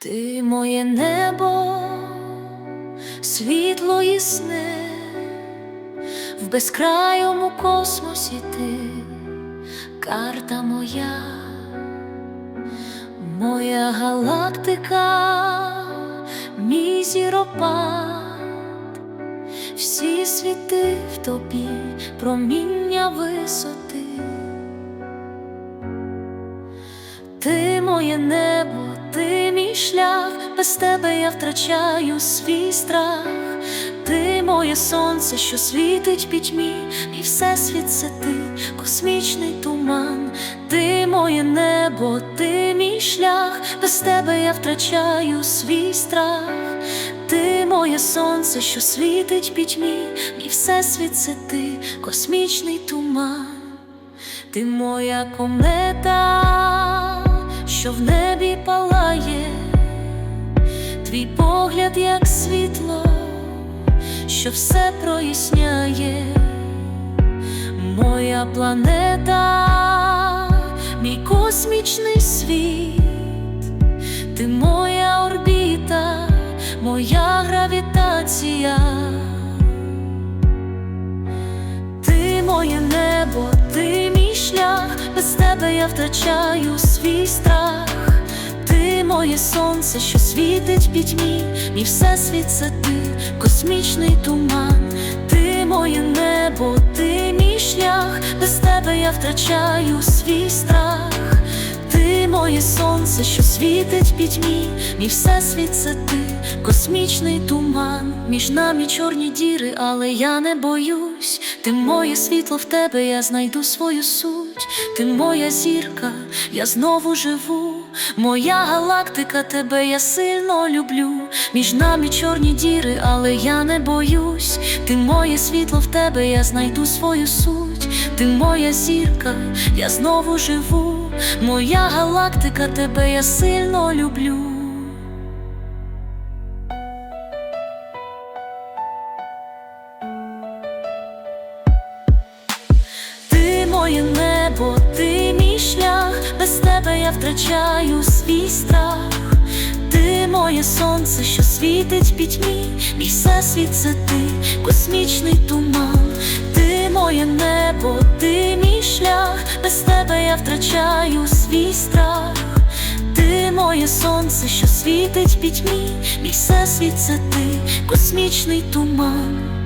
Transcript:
Ти моє небо, світло ясне, в безкрайому космосі ти, карта моя, моя галактика, мій зіропад, всі світи в тобі, проміння висоти. Ти моє небо, шлях, без тебе я втрачаю свій страх, ти моє сонце, що світить пітьмі, і всесвіт це ти, космічний туман, ти моє небо, ти мій шлях, без тебе я втрачаю свій страх, ти моє сонце, що світить пітьмі, і всесвіт це ти, космічний туман. Ти моя комета, що в небі палає, твій погляд, як світло, що все проясняє, моя планета, мій космічний світ, ти моя орбіта, моя гравітація. Ти моє небо, ти мій шлях, без тебе я втрачаю свій страх, ти моє сонце, що світить пітьмі, мій всесвіт це ти, космічний туман, ти моє небо, ти мій шлях, без тебе я втрачаю свій страх, ти моє сонце, що світить пітьмі, мій всесвіт це ти, космічний туман, між нами чорні діри, але я не боюсь. Ти моє світло в тебе, я знайду свою суть. Ти моя зірка, я знову живу. Моя галактика, тебе я сильно люблю. Між нами чорні діри, але я не боюсь. Ти моє світло в тебе, я знайду свою суть. Ти моя зірка, я знову живу. Моя галактика, тебе я сильно люблю. Ти моє я втрачаю свій страх. Ти моє сонце, що світить пітьмі, мій всесвіт це ти, космічний туман. Ти моє небо, ти мій шлях, без тебе я втрачаю свій страх. Ти моє сонце, що світить пітьмі, мій всесвіт це ти, космічний туман.